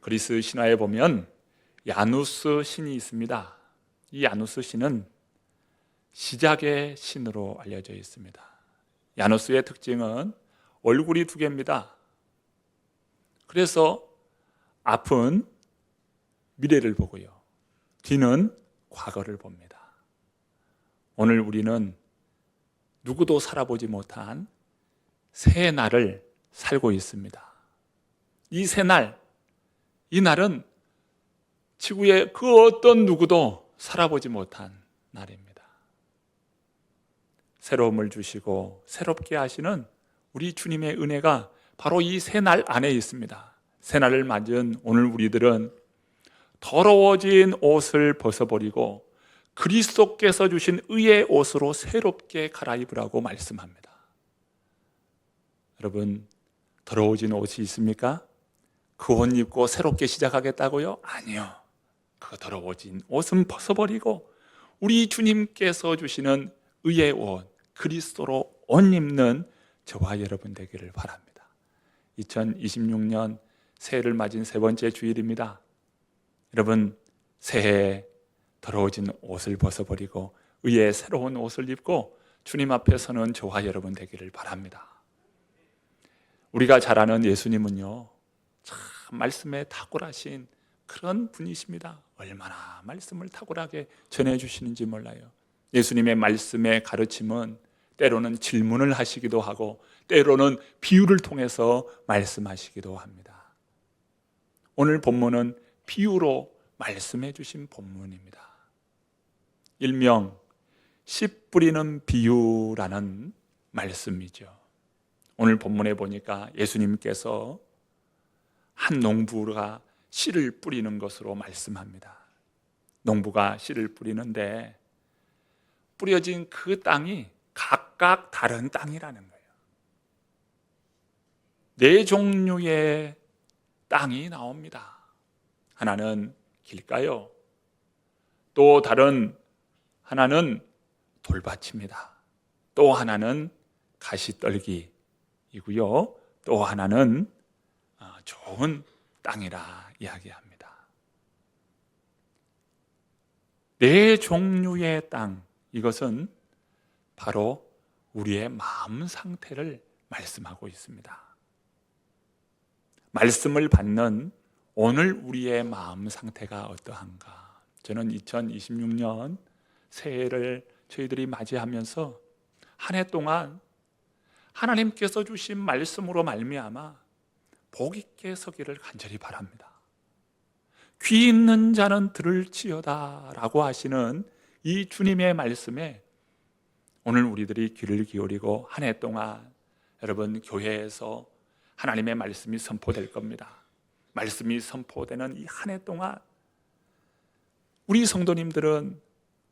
그리스 신화에 보면 야누스 신이 있습니다. 이 야누스 신은 시작의 신으로 알려져 있습니다. 야누스의 특징은 얼굴이 두 개입니다. 그래서 앞은 미래를 보고요. 뒤는 과거를 봅니다. 오늘 우리는 누구도 살아보지 못한 새 날을 살고 있습니다. 이 새 날, 이 날은 지구의 그 어떤 누구도 살아보지 못한 날입니다. 새로움을 주시고 새롭게 하시는 우리 주님의 은혜가 바로 이 새 날 안에 있습니다. 새 날을 맞은 오늘 우리들은 더러워진 옷을 벗어버리고 그리스도께서 주신 의의 옷으로 새롭게 갈아입으라고 말씀합니다. 여러분, 더러워진 옷이 있습니까? 그옷 입고 새롭게 시작하겠다고요? 아니요. 그 더러워진 옷은 벗어버리고 우리 주님께서 주시는 의의 옷, 그리스도로 옷 입는 저와 여러분 되기를 바랍니다. 2026년 새해를 맞은 세 번째 주일입니다. 여러분, 새해에 더러워진 옷을 벗어버리고 의의 새로운 옷을 입고 주님 앞에 서는 저와 여러분 되기를 바랍니다. 우리가 잘 아는 예수님은요, 참 말씀에 탁월하신 그런 분이십니다. 얼마나 말씀을 탁월하게 전해 주시는지 몰라요. 예수님의 말씀의 가르침은 때로는 질문을 하시기도 하고, 때로는 비유를 통해서 말씀하시기도 합니다. 오늘 본문은 비유로 말씀해 주신 본문입니다. 일명 씨 뿌리는 비유라는 말씀이죠. 오늘 본문에 보니까 예수님께서 한 농부가 씨를 뿌리는 것으로 말씀합니다. 농부가 씨를 뿌리는데 뿌려진 그 땅이 각각 다른 땅이라는 거예요. 네 종류의 땅이 나옵니다. 하나는 길가요. 또 다른 하나는 돌밭입니다. 또 하나는 가시떨기이고요. 또 하나는 아, 좋은 땅이라 이야기합니다. 네 종류의 땅, 이것은 바로 우리의 마음 상태를 말씀하고 있습니다. 말씀을 받는 오늘 우리의 마음 상태가 어떠한가? 저는 2026년 새해를 저희들이 맞이하면서 한 해 동안 하나님께서 주신 말씀으로 말미암아 복 있게 서기를 간절히 바랍니다. 귀 있는 자는 들을지어다 라고 하시는 이 주님의 말씀에 오늘 우리들이 귀를 기울이고 한 해 동안 여러분 교회에서 하나님의 말씀이 선포될 겁니다. 말씀이 선포되는 이 한 해 동안 우리 성도님들은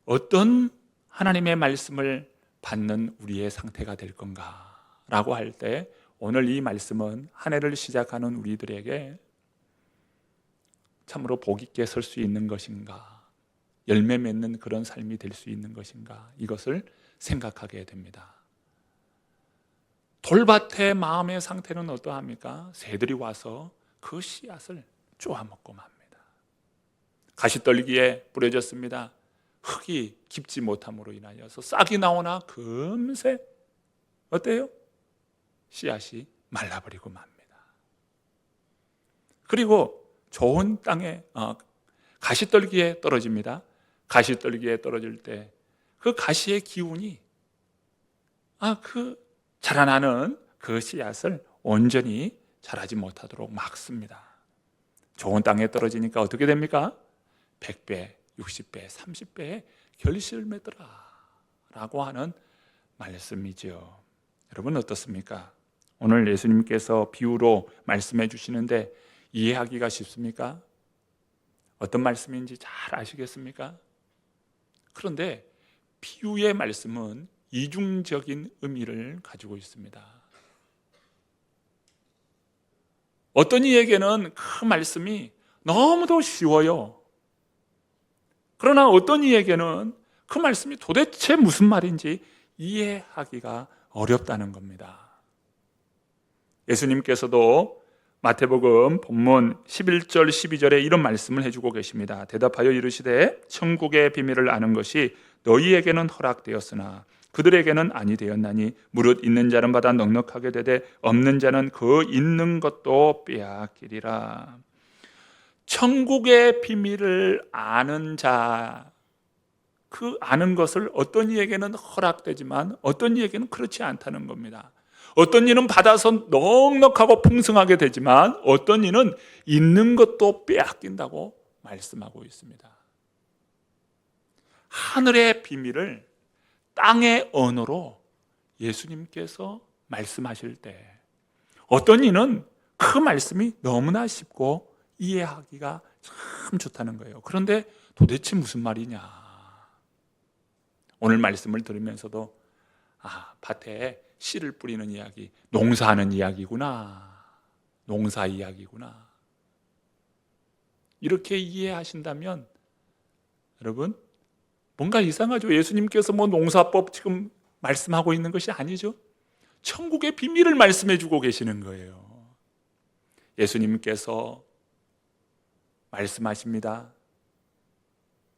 어떤 하나님의 말씀을 받는 우리의 상태가 될 건가 라고 할 때 오늘 이 말씀은 한 해를 시작하는 우리들에게 참으로 복 있게 설 수 있는 것인가 열매 맺는 그런 삶이 될 수 있는 것인가 이것을 생각하게 됩니다. 돌밭의 마음의 상태는 어떠합니까? 새들이 와서 그 씨앗을 쪼아먹고 맙니다. 가시떨기에 뿌려졌습니다. 흙이 깊지 못함으로 인하여서 싹이 나오나 금세 어때요? 씨앗이 말라버리고 맙니다. 그리고 좋은 땅에 어, 가시떨기에 떨어집니다. 가시떨기에 떨어질 때 그 가시의 기운이 아 그 자라나는 그 씨앗을 온전히 자라지 못하도록 막습니다. 좋은 땅에 떨어지니까 어떻게 됩니까? 100배, 60배, 30배의 결실을 맺더라 라고 하는 말씀이죠. 여러분 어떻습니까? 오늘 예수님께서 비유로 말씀해 주시는데 이해하기가 쉽습니까? 어떤 말씀인지 잘 아시겠습니까? 그런데 비유의 말씀은 이중적인 의미를 가지고 있습니다. 어떤 이에게는 그 말씀이 너무도 쉬워요. 그러나 어떤 이에게는 그 말씀이 도대체 무슨 말인지 이해하기가 어렵다는 겁니다. 예수님께서도 마태복음 본문 11절 12절에 이런 말씀을 해주고 계십니다. 대답하여 이르시되 천국의 비밀을 아는 것이 너희에게는 허락되었으나 그들에게는 아니 되었나니 무릇 있는 자는 받아 넉넉하게 되되 없는 자는 그 있는 것도 빼앗기리라. 천국의 비밀을 아는 자, 그 아는 것을 어떤 이에게는 허락되지만 어떤 이에게는 그렇지 않다는 겁니다. 어떤 이는 받아서 넉넉하고 풍성하게 되지만 어떤 이는 있는 것도 빼앗긴다고 말씀하고 있습니다. 하늘의 비밀을 땅의 언어로 예수님께서 말씀하실 때 어떤 이는 그 말씀이 너무나 쉽고 이해하기가 참 좋다는 거예요. 그런데 도대체 무슨 말이냐? 오늘 말씀을 들으면서도 아, 밭에 씨를 뿌리는 이야기, 농사하는 이야기구나. 농사 이야기구나. 이렇게 이해하신다면 여러분 뭔가 이상하죠. 예수님께서 뭐 농사법 지금 말씀하고 있는 것이 아니죠. 천국의 비밀을 말씀해 주고 계시는 거예요. 예수님께서 말씀하십니다.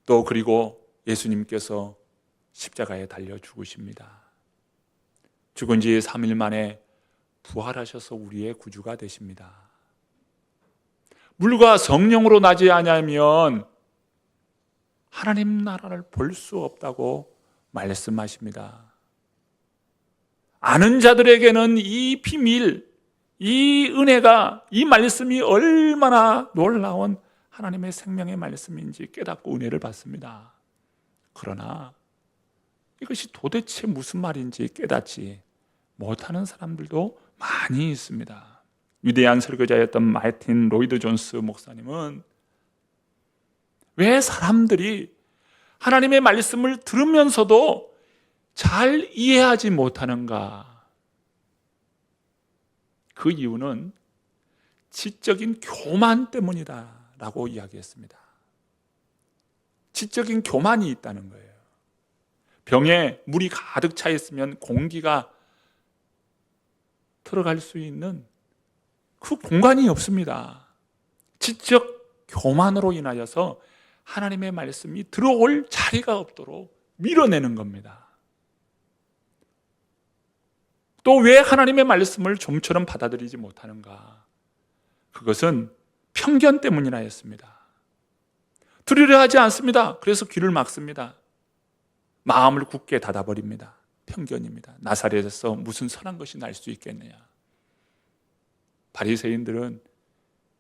또 그리고 예수님께서 십자가에 달려 죽으십니다. 죽은 지 3일 만에 부활하셔서 우리의 구주가 되십니다. 물과 성령으로 나지 아니하면 하나님 나라를 볼 수 없다고 말씀하십니다. 아는 자들에게는 이 비밀, 이 은혜가, 이 말씀이 얼마나 놀라운 하나님의 생명의 말씀인지 깨닫고 은혜를 받습니다. 그러나 이것이 도대체 무슨 말인지 깨닫지 못하는 사람들도 많이 있습니다. 위대한 설교자였던 마틴 로이드 존스 목사님은 왜 사람들이 하나님의 말씀을 들으면서도 잘 이해하지 못하는가? 그 이유는 지적인 교만 때문이다 라고 이야기했습니다. 지적인 교만이 있다는 거예요. 병에 물이 가득 차 있으면 공기가 들어갈 수 있는 그 공간이 없습니다. 지적 교만으로 인하여서 하나님의 말씀이 들어올 자리가 없도록 밀어내는 겁니다. 또 왜 하나님의 말씀을 좀처럼 받아들이지 못하는가? 그것은 편견 때문이라 했습니다. 들으려 하지 않습니다. 그래서 귀를 막습니다. 마음을 굳게 닫아버립니다. 편견입니다. 나사렛에서 무슨 선한 것이 날 수 있겠느냐? 바리새인들은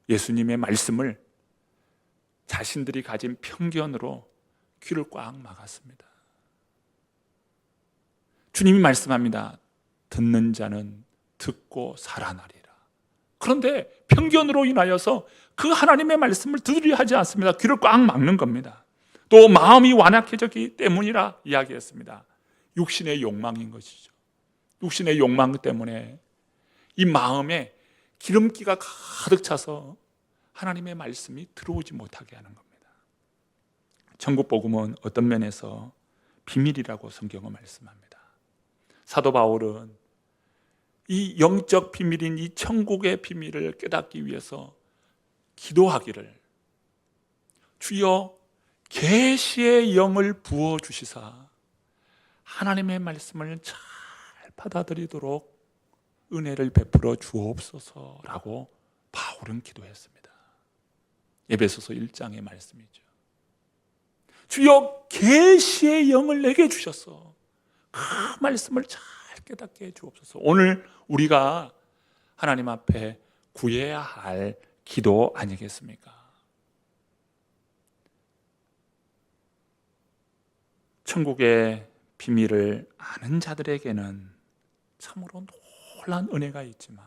예수님의 말씀을 자신들이 가진 편견으로 귀를 꽉 막았습니다. 주님이 말씀합니다. 듣는 자는 듣고 살아나리라. 그런데 편견으로 인하여서 그 하나님의 말씀을 들으려 하지 않습니다. 귀를 꽉 막는 겁니다. 또 마음이 완악해졌기 때문이라 이야기했습니다. 육신의 욕망인 것이죠. 육신의 욕망 때문에 이 마음에 기름기가 가득 차서 하나님의 말씀이 들어오지 못하게 하는 겁니다. 천국 복음은 어떤 면에서 비밀이라고 성경은 말씀합니다. 사도 바울은 이 영적 비밀인 이 천국의 비밀을 깨닫기 위해서 기도하기를 주여 계시의 영을 부어 주시사 하나님의 말씀을 잘 받아들이도록 은혜를 베풀어 주옵소서라고 바울은 기도했습니다. 에베소서 1장의 말씀이죠. 주여 계시의 영을 내게 주셔서 그 말씀을 잘 깨닫게 해 주옵소서. 오늘 우리가 하나님 앞에 구해야 할 기도 아니겠습니까? 천국의 비밀을 아는 자들에게는 참으로 놀란 은혜가 있지만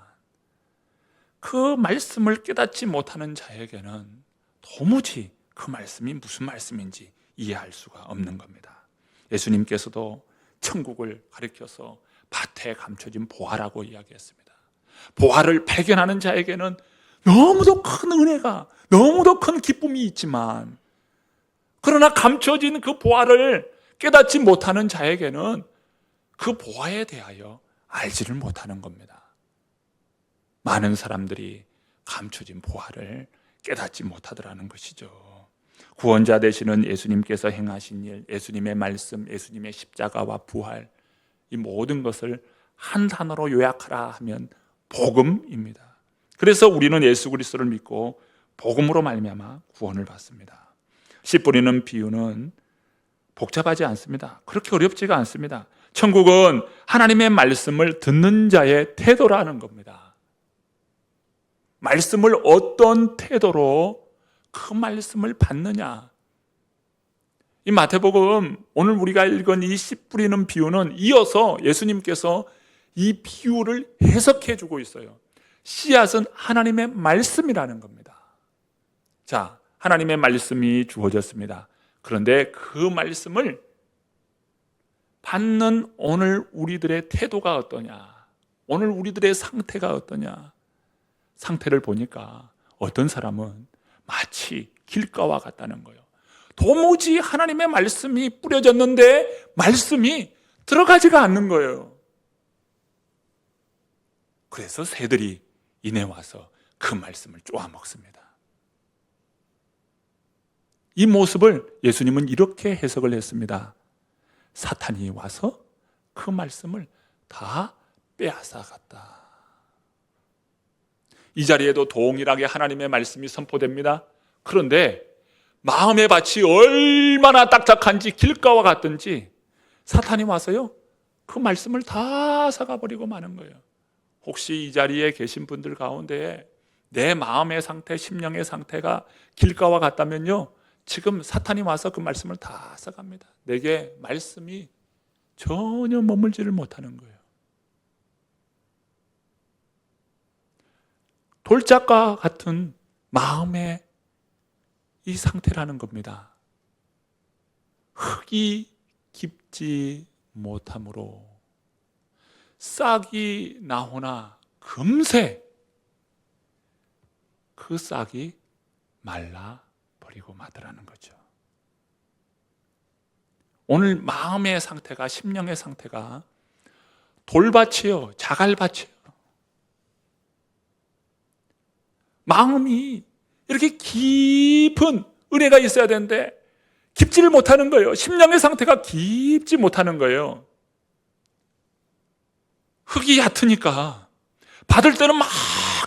그 말씀을 깨닫지 못하는 자에게는 도무지 그 말씀이 무슨 말씀인지 이해할 수가 없는 겁니다. 예수님께서도 천국을 가리켜서 밭에 감춰진 보화라고 이야기했습니다. 보화를 발견하는 자에게는 너무도 큰 은혜가, 너무도 큰 기쁨이 있지만, 그러나 감춰진 그 보화를 깨닫지 못하는 자에게는 그 보화에 대하여 알지를 못하는 겁니다. 많은 사람들이 감춰진 보화를 깨닫지 못하더라는 것이죠. 구원자 되시는 예수님께서 행하신 일, 예수님의 말씀, 예수님의 십자가와 부활, 이 모든 것을 한 단어로 요약하라 하면 복음입니다. 그래서 우리는 예수 그리스도를 믿고 복음으로 말미암아 구원을 받습니다. 씨 뿌리는 비유는 복잡하지 않습니다. 그렇게 어렵지가 않습니다. 천국은 하나님의 말씀을 듣는 자의 태도라는 겁니다. 말씀을 어떤 태도로 그 말씀을 받느냐. 이 마태복음 오늘 우리가 읽은 이 씨 뿌리는 비유는 이어서 예수님께서 이 비유를 해석해 주고 있어요. 씨앗은 하나님의 말씀이라는 겁니다. 자, 하나님의 말씀이 주어졌습니다. 그런데 그 말씀을 받는 오늘 우리들의 태도가 어떠냐? 오늘 우리들의 상태가 어떠냐? 상태를 보니까 어떤 사람은 마치 길가와 같다는 거예요. 도무지 하나님의 말씀이 뿌려졌는데 말씀이 들어가지가 않는 거예요. 그래서 새들이 이내 와서 그 말씀을 쪼아 먹습니다. 이 모습을 예수님은 이렇게 해석을 했습니다. 사탄이 와서 그 말씀을 다 빼앗아 갔다. 이 자리에도 동일하게 하나님의 말씀이 선포됩니다. 그런데 마음의 밭이 얼마나 딱딱한지 길가와 같든지 사탄이 와서요. 그 말씀을 다 사가버리고 마는 거예요. 혹시 이 자리에 계신 분들 가운데 내 마음의 상태, 심령의 상태가 길가와 같다면요. 지금 사탄이 와서 그 말씀을 다 써갑니다. 내게 말씀이 전혀 머물지를 못하는 거예요. 돌짝과 같은 마음의 이 상태라는 겁니다. 흙이 깊지 못함으로 싹이 나오나 금세 그 싹이 말라 버리고 마더라는 거죠. 오늘 마음의 상태가 심령의 상태가 돌밭이요, 자갈밭이요. 마음이 이렇게 깊은 은혜가 있어야 되는데 깊지를 못하는 거예요. 심령의 상태가 깊지 못하는 거예요. 흙이 얕으니까 받을 때는 막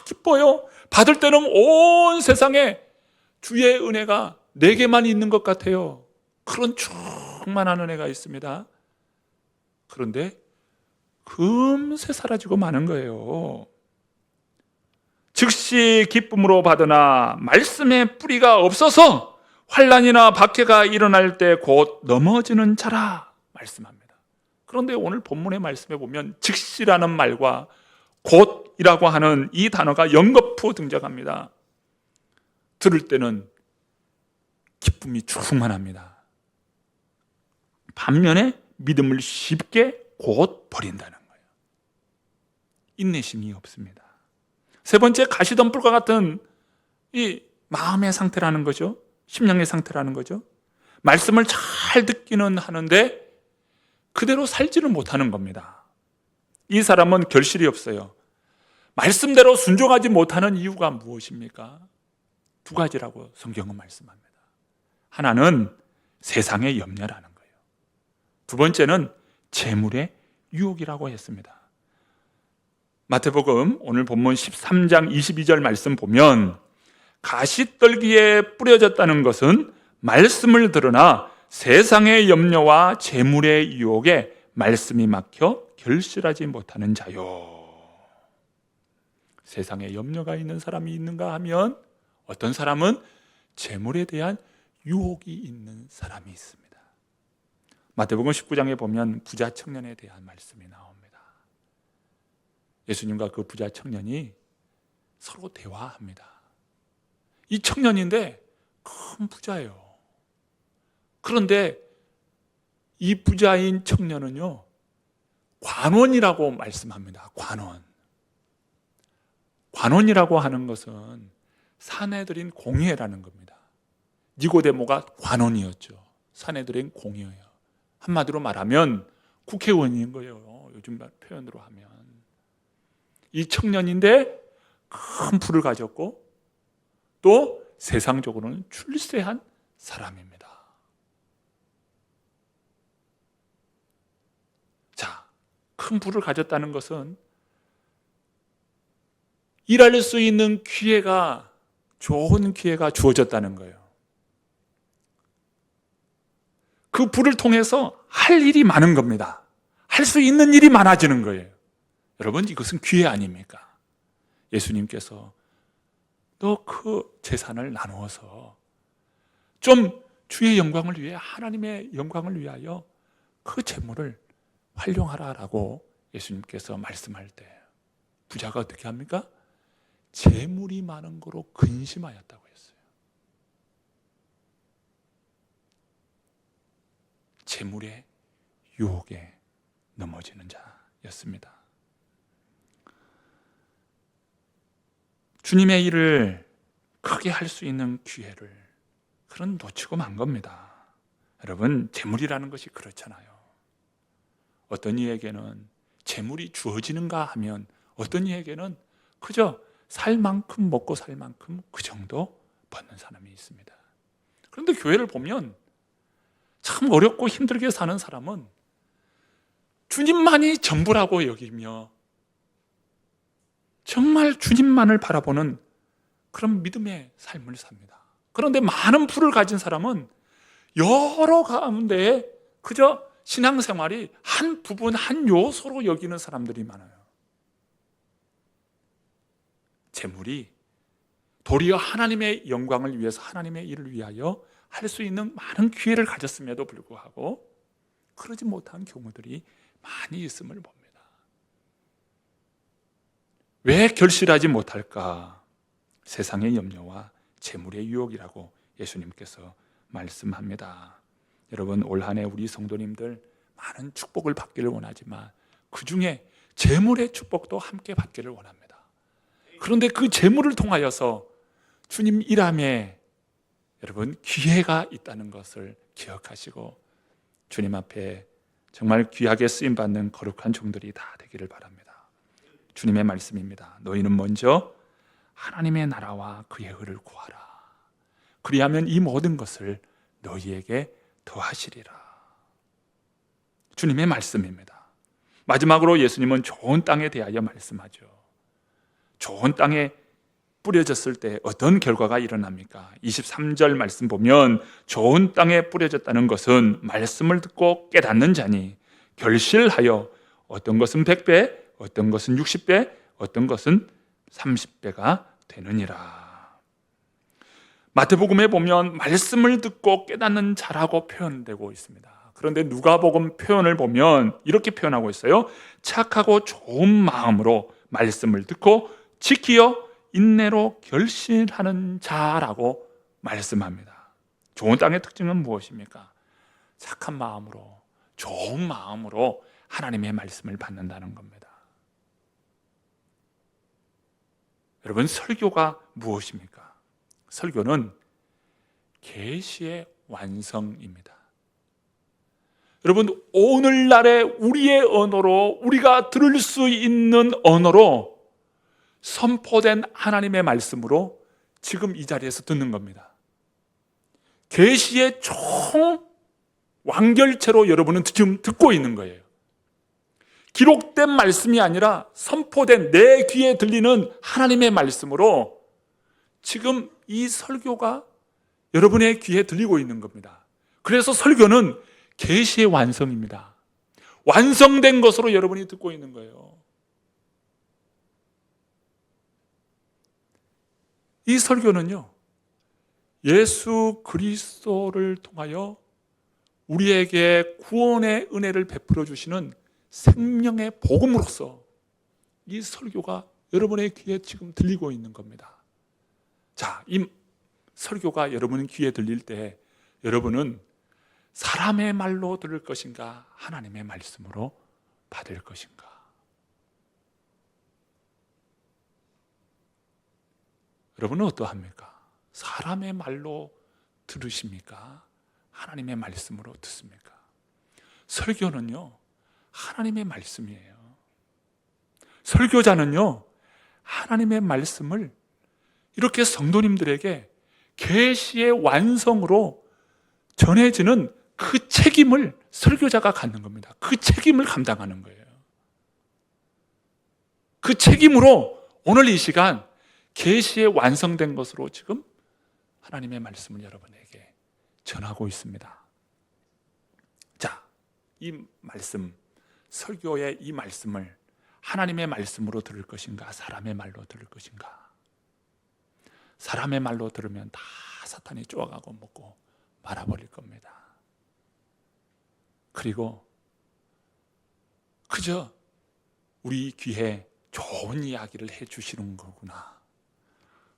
기뻐요. 받을 때는 온 세상에 주의 은혜가 내게만 있는 것 같아요. 그런 충만한 은혜가 있습니다. 그런데 금세 사라지고 마는 거예요. 즉시 기쁨으로 받으나 말씀의 뿌리가 없어서 환란이나 박해가 일어날 때 곧 넘어지는 자라 말씀합니다. 그런데 오늘 본문의 말씀에 보면 즉시라는 말과 곧이라고 하는 이 단어가 연거푸 등장합니다. 들을 때는 기쁨이 충만합니다. 반면에 믿음을 쉽게 곧 버린다는 거예요. 인내심이 없습니다. 세 번째 가시덤불과 같은 이 마음의 상태라는 거죠. 심령의 상태라는 거죠. 말씀을 잘 듣기는 하는데 그대로 살지는 못하는 겁니다. 이 사람은 결실이 없어요. 말씀대로 순종하지 못하는 이유가 무엇입니까? 두 가지라고 성경은 말씀합니다. 하나는 세상의 염려라는 거예요. 두 번째는 재물의 유혹이라고 했습니다. 마태복음 오늘 본문 13장 22절 말씀 보면 가시떨기에 뿌려졌다는 것은 말씀을 들으나 세상의 염려와 재물의 유혹에 말씀이 막혀 결실하지 못하는 자요. 세상에 염려가 있는 사람이 있는가 하면 어떤 사람은 재물에 대한 유혹이 있는 사람이 있습니다. 마태복음 19장에 보면 부자 청년에 대한 말씀이 나옵니다. 예수님과 그 부자 청년이 서로 대화합니다. 이 청년인데 큰 부자예요. 그런데 이 부자인 청년은요, 관원이라고 말씀합니다. 관원. 관원이라고 하는 것은 사내들인 공의라는 겁니다. 니고데모가 관원이었죠. 사내들인 공의예요. 한마디로 말하면 국회의원인 거예요. 요즘 표현으로 하면. 이 청년인데 큰 부를 가졌고 또 세상적으로는 출세한 사람입니다. 자, 큰 부를 가졌다는 것은 일할 수 있는 기회가 좋은 기회가 주어졌다는 거예요. 그 부를 통해서 할 일이 많은 겁니다. 할 수 있는 일이 많아지는 거예요. 여러분, 이것은 기회 아닙니까? 예수님께서 너 그 재산을 나누어서 좀 주의 영광을 위해 하나님의 영광을 위하여 그 재물을 활용하라라고 예수님께서 말씀할 때 부자가 어떻게 합니까? 재물이 많은 거로 근심하였다고 했어요. 재물의 유혹에 넘어지는 자였습니다. 주님의 일을 크게 할 수 있는 기회를 그런 놓치고 만 겁니다. 여러분, 재물이라는 것이 그렇잖아요. 어떤 이에게는 재물이 주어지는가 하면 어떤 이에게는 그저 살 만큼 먹고 살 만큼 그 정도 받는 사람이 있습니다. 그런데 교회를 보면 참 어렵고 힘들게 사는 사람은 주님만이 전부라고 여기며 정말 주님만을 바라보는 그런 믿음의 삶을 삽니다. 그런데 많은 부를 가진 사람은 여러 가운데 그저 신앙생활이 한 부분, 한 요소로 여기는 사람들이 많아요. 재물이 도리어 하나님의 영광을 위해서 하나님의 일을 위하여 할 수 있는 많은 기회를 가졌음에도 불구하고 그러지 못한 경우들이 많이 있음을 봅니다. 왜 결실하지 못할까? 세상의 염려와 재물의 유혹이라고 예수님께서 말씀합니다. 여러분 올 한해 우리 성도님들 많은 축복을 받기를 원하지만 그 중에 재물의 축복도 함께 받기를 원합니다. 그런데 그 재물을 통하여서 주님 일함에 여러분 기회가 있다는 것을 기억하시고 주님 앞에 정말 귀하게 쓰임 받는 거룩한 종들이 다 되기를 바랍니다. 주님의 말씀입니다. 너희는 먼저 하나님의 나라와 그의 의를 구하라. 그리하면 이 모든 것을 너희에게 더하시리라. 주님의 말씀입니다. 마지막으로 예수님은 좋은 땅에 대하여 말씀하죠. 좋은 땅에 뿌려졌을 때 어떤 결과가 일어납니까? 23절 말씀 보면 좋은 땅에 뿌려졌다는 것은 말씀을 듣고 깨닫는 자니 결실하여 어떤 것은 100배, 어떤 것은 60배, 어떤 것은 30배가 되느니라. 마태복음에 보면 말씀을 듣고 깨닫는 자라고 표현되고 있습니다. 그런데 누가복음 표현을 보면 이렇게 표현하고 있어요. 착하고 좋은 마음으로 말씀을 듣고 지키어 인내로 결실하는 자라고 말씀합니다. 좋은 땅의 특징은 무엇입니까? 착한 마음으로, 좋은 마음으로 하나님의 말씀을 받는다는 겁니다. 여러분, 설교가 무엇입니까? 설교는 계시의 완성입니다. 여러분, 오늘날의 우리의 언어로 우리가 들을 수 있는 언어로 선포된 하나님의 말씀으로 지금 이 자리에서 듣는 겁니다. 계시의 총 완결체로 여러분은 지금 듣고 있는 거예요. 기록된 말씀이 아니라 선포된 내 귀에 들리는 하나님의 말씀으로 지금 이 설교가 여러분의 귀에 들리고 있는 겁니다. 그래서 설교는 계시의 완성입니다. 완성된 것으로 여러분이 듣고 있는 거예요. 이 설교는요, 예수 그리스도를 통하여 우리에게 구원의 은혜를 베풀어 주시는 생명의 복음으로서 이 설교가 여러분의 귀에 지금 들리고 있는 겁니다. 자, 이 설교가 여러분 귀에 들릴 때 여러분은 사람의 말로 들을 것인가 하나님의 말씀으로 받을 것인가 여러분은 어떠합니까? 사람의 말로 들으십니까? 하나님의 말씀으로 듣습니까? 설교는요, 하나님의 말씀이에요. 설교자는요, 하나님의 말씀을 이렇게 성도님들에게 계시의 완성으로 전해지는 그 책임을 설교자가 갖는 겁니다. 그 책임을 감당하는 거예요. 그 책임으로 오늘 이 시간 계시의 완성된 것으로 지금 하나님의 말씀을 여러분에게 전하고 있습니다. 자, 이 말씀, 설교의 이 말씀을 하나님의 말씀으로 들을 것인가, 사람의 말로 들을 것인가? 사람의 말로 들으면 다 사탄이 쪼아가고 먹고 말아버릴 겁니다. 그리고 그저 우리 귀에 좋은 이야기를 해 주시는 거구나.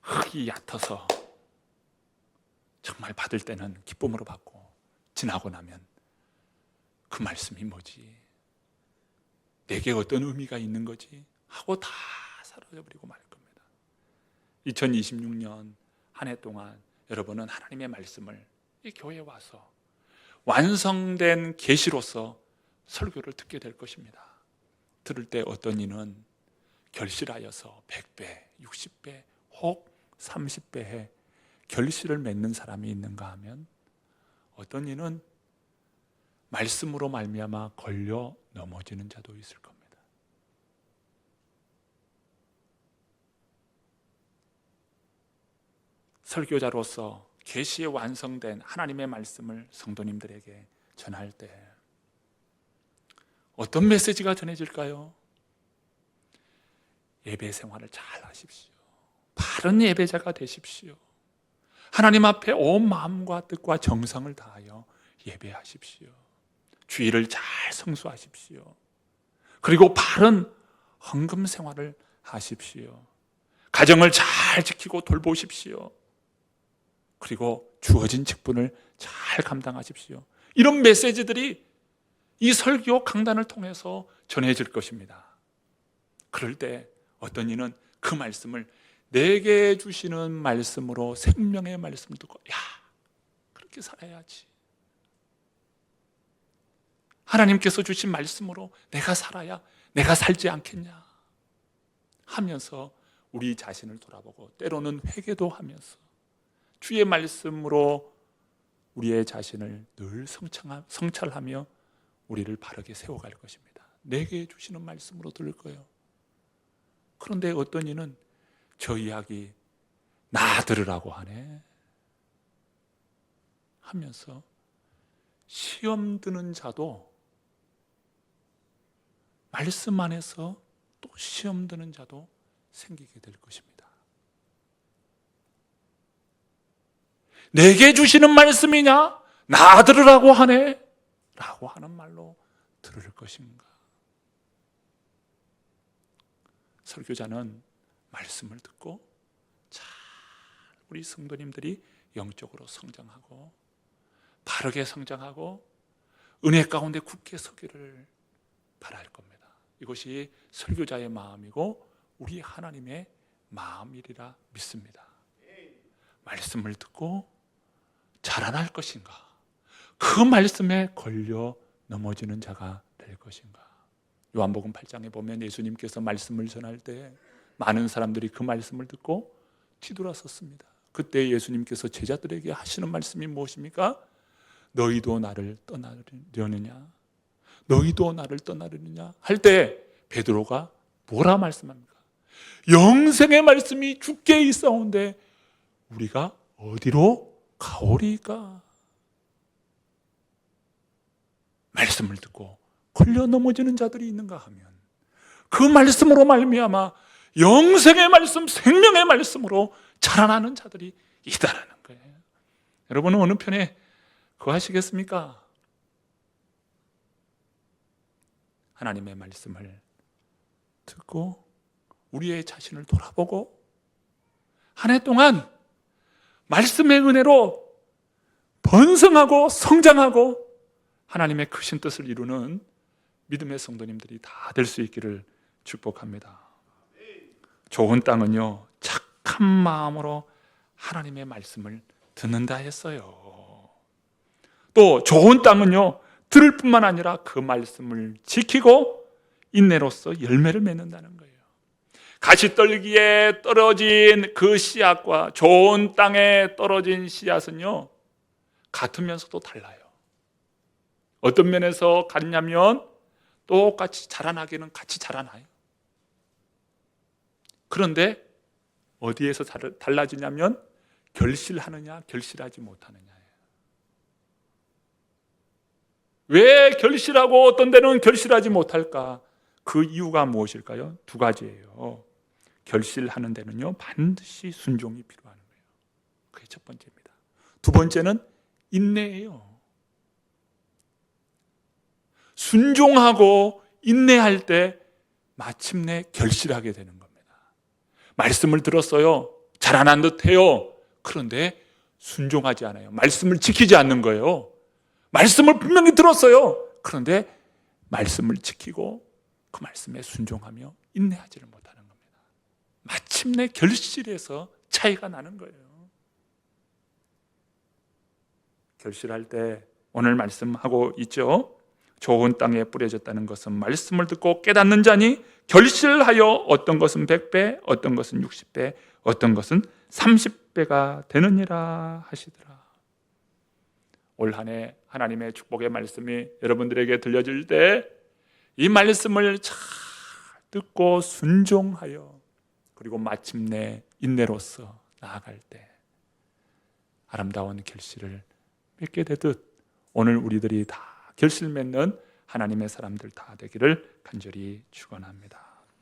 흙이 얕아서 정말 받을 때는 기쁨으로 받고 지나고 나면 그 말씀이 뭐지? 내게 어떤 의미가 있는 거지? 하고 다 사라져 버리고 말 겁니다. 2026년 한 해 동안 여러분은 하나님의 말씀을 이 교회에 와서 완성된 계시로서 설교를 듣게 될 것입니다. 들을 때 어떤 이는 결실하여서 100배, 60배, 혹 30배의 결실을 맺는 사람이 있는가 하면 어떤 이는 말씀으로 말미암아 걸려 넘어지는 자도 있을 겁니다. 설교자로서 계시에 완성된 하나님의 말씀을 성도님들에게 전할 때 어떤 메시지가 전해질까요? 예배 생활을 잘 하십시오. 바른 예배자가 되십시오. 하나님 앞에 온 마음과 뜻과 정성을 다하여 예배하십시오. 주의를 잘 성수하십시오. 그리고 바른 헌금 생활을 하십시오. 가정을 잘 지키고 돌보십시오. 그리고 주어진 직분을 잘 감당하십시오. 이런 메시지들이 이 설교 강단을 통해서 전해질 것입니다. 그럴 때 어떤 이는 그 말씀을 내게 주시는 말씀으로 생명의 말씀을 듣고 야 그렇게 살아야지. 하나님께서 주신 말씀으로 내가 살아야 내가 살지 않겠냐 하면서 우리 자신을 돌아보고 때로는 회개도 하면서 주의 말씀으로 우리의 자신을 늘 성찰하며 우리를 바르게 세워갈 것입니다. 내게 주시는 말씀으로 들을 거예요. 그런데 어떤 이는 저 이야기 나 들으라고 하네 하면서 시험 드는 자도 말씀 안에서 또 시험 드는 자도 생기게 될 것입니다. 내게 주시는 말씀이냐? 나 들으라고 하네? 라고 하는 말로 들을 것인가? 설교자는 말씀을 듣고 잘 우리 성도님들이 영적으로 성장하고 바르게 성장하고 은혜 가운데 굳게 서기를 바랄 겁니다. 이것이 설교자의 마음이고 우리 하나님의 마음이리라 믿습니다. 말씀을 듣고 자라날 것인가? 그 말씀에 걸려 넘어지는 자가 될 것인가? 요한복음 8장에 보면 예수님께서 말씀을 전할 때 많은 사람들이 그 말씀을 듣고 뒤돌아섰습니다. 그때 예수님께서 제자들에게 하시는 말씀이 무엇입니까? 너희도 나를 떠나려느냐? 너희도 나를 떠나려느냐? 할 때 베드로가 뭐라 말씀합니까? 영생의 말씀이 죽게 있사온데 우리가 어디로 가오리까? 말씀을 듣고 걸려 넘어지는 자들이 있는가 하면 그 말씀으로 말미암아 영생의 말씀, 생명의 말씀으로 자라나는 자들이 있다라는 거예요. 여러분은 어느 편에 거하시겠습니까? 하나님의 말씀을 듣고 우리의 자신을 돌아보고 한 해 동안 말씀의 은혜로 번성하고 성장하고 하나님의 크신 뜻을 이루는 믿음의 성도님들이 다 될 수 있기를 축복합니다. 좋은 땅은요, 착한 마음으로 하나님의 말씀을 듣는다 했어요. 또 좋은 땅은요, 들을 뿐만 아니라 그 말씀을 지키고 인내로서 열매를 맺는다는 거예요. 가시떨기에 떨어진 그 씨앗과 좋은 땅에 떨어진 씨앗은요 같으면서도 달라요. 어떤 면에서 같냐면 똑같이 자라나기는 같이 자라나요. 그런데 어디에서 달- 달라지냐면 결실하느냐 결실하지 못하느냐예요. 왜 결실하고 어떤 데는 결실하지 못할까? 그 이유가 무엇일까요? 두 가지예요. 결실하는 데는요 반드시 순종이 필요한 거예요. 그게 첫 번째입니다. 두 번째는 인내예요. 순종하고 인내할 때 마침내 결실하게 되는. 말씀을 들었어요. 자라난 듯해요. 그런데 순종하지 않아요. 말씀을 지키지 않는 거예요. 말씀을 분명히 들었어요. 그런데 말씀을 지키고 그 말씀에 순종하며 인내하지를 못하는 겁니다. 마침내 결실에서 차이가 나는 거예요. 결실할 때 오늘 말씀하고 있죠. 좋은 땅에 뿌려졌다는 것은 말씀을 듣고 깨닫는 자니 결실하여 어떤 것은 100배, 어떤 것은 60배, 어떤 것은 30배가 되느니라 하시더라. 올 한 해 하나님의 축복의 말씀이 여러분들에게 들려질 때 이 말씀을 잘 듣고 순종하여 그리고 마침내 인내로서 나아갈 때 아름다운 결실을 맺게 되듯 오늘 우리들이 다 결실 맺는 하나님의 사람들 다 되기를 간절히 축원합니다.